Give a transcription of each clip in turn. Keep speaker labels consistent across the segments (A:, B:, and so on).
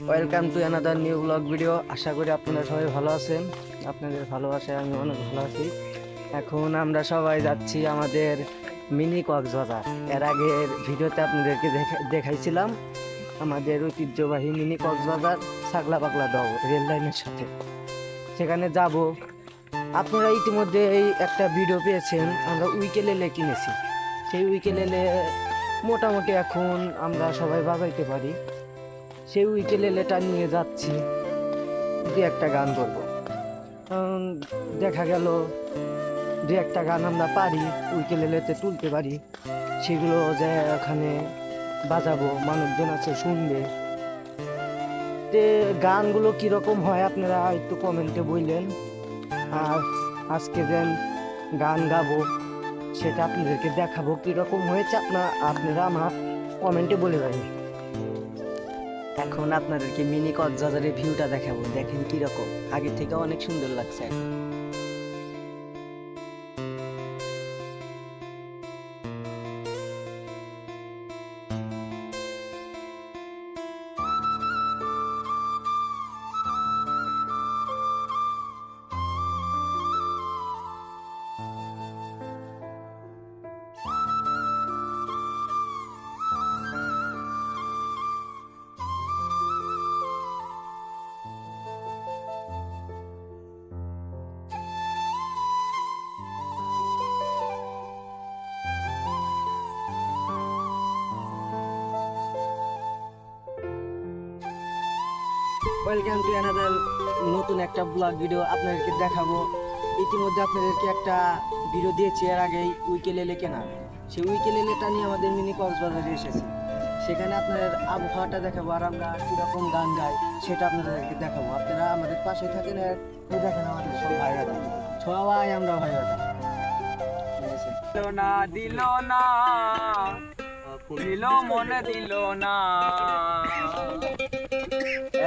A: Welcome to another new blog video আশা করি আপনারা সবাই ভালো আছেন। আপনাদের ভালোবাসায় আমি অনেক ভালো আছি। এখন আমরা সবাই যাচ্ছি আমাদের মিনি কক্সবাজার। এর আগের ভিডিওতে আপনাদেরকে দেখা- দেখাইছিলাম আমাদের ঐতিহ্যবাহী মিনি কক্সবাজার সাগলা পাগলা দাও রেল লাইনের সাথে। সেখানে যাব। আপনারা ইতিমধ্যে এই একটা ভিডিও পেয়েছেন, আমরা উইকেলেলে কিনেছি। সেই উইকেলেলে মোটামুটি এখন আমরা সবাই বাজাইতে পারি। সেই উইকেলেলেটা নিয়ে যাচ্ছি। দু একটা গান করব দেখা গেল, দু একটা গান আমরা পারি উইকেলেলেতে তুলতে পারি। সেগুলো যে ওখানে বাজাবো, মানুষজন আছে শুনবে। তে গানগুলো কীরকম হয় আপনারা একটু কমেন্টে বললেন। আর আজকে যেন গান গাবো, সেটা আপনাদেরকে দেখাবো। কীরকম হয়েছে আপনার, আপনারা আমার কমেন্টে বলে দেবেন এখন আপনাদেরকে মিনি কক্সবাজারের ভিউটা দেখাবো। দেখেন কীরকম। আগে থেকে অনেক সুন্দর লাগছে ওয়েলকাম টু অ্যানাদার নতুন একটা ব্লগ ভিডিও আপনাদেরকে দেখাবো। ইতিমধ্যে আপনাদেরকে একটা ভিডিও দিয়েছি এর আগেই উইকেলেলে কেনা। সেই উইকেলেলেটা নিয়ে আমাদের মিনি কক্সবাজারে এসেছি। সেখানে আপনাদের আবহাওয়াটা দেখাবো আর আমরা কীরকম গান গাই, সেটা আপনাদেরকে দেখাবো। আপনারা আমাদের পাশে থাকেন আর দেখেন আমাদের সব ভাইরা সবাই আমরা ভাইরা
B: দিল না দিল না, দিল মনে দিল না।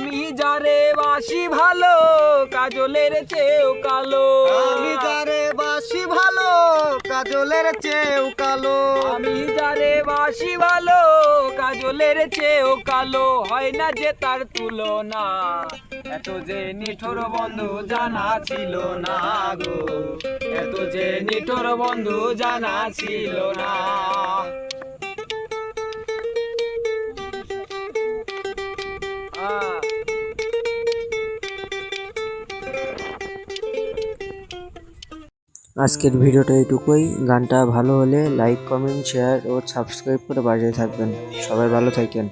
B: আমি যারে বাসি ভালো কাজলের চেয়েও কালো।
A: আমি যারে বাসি ভালো কাজলের চেয়েও কালো।
B: আমি যারে বাসি ভালো কাজলের চেয়েও কালো। হয় না যে তার তুলনা এত যে নিঠোর বন্ধু জানা ছিল না গো। এত যে নিঠোর বন্ধু জানা ছিল না।
A: আজকের ভিডিওটা এইটুকুই গানটা ভালো হলে লাইক কমেন্ট শেয়ার ও সাবস্ক্রাইব করে বাজিয়ে থাকবেন। সবাই ভালো থাকেন।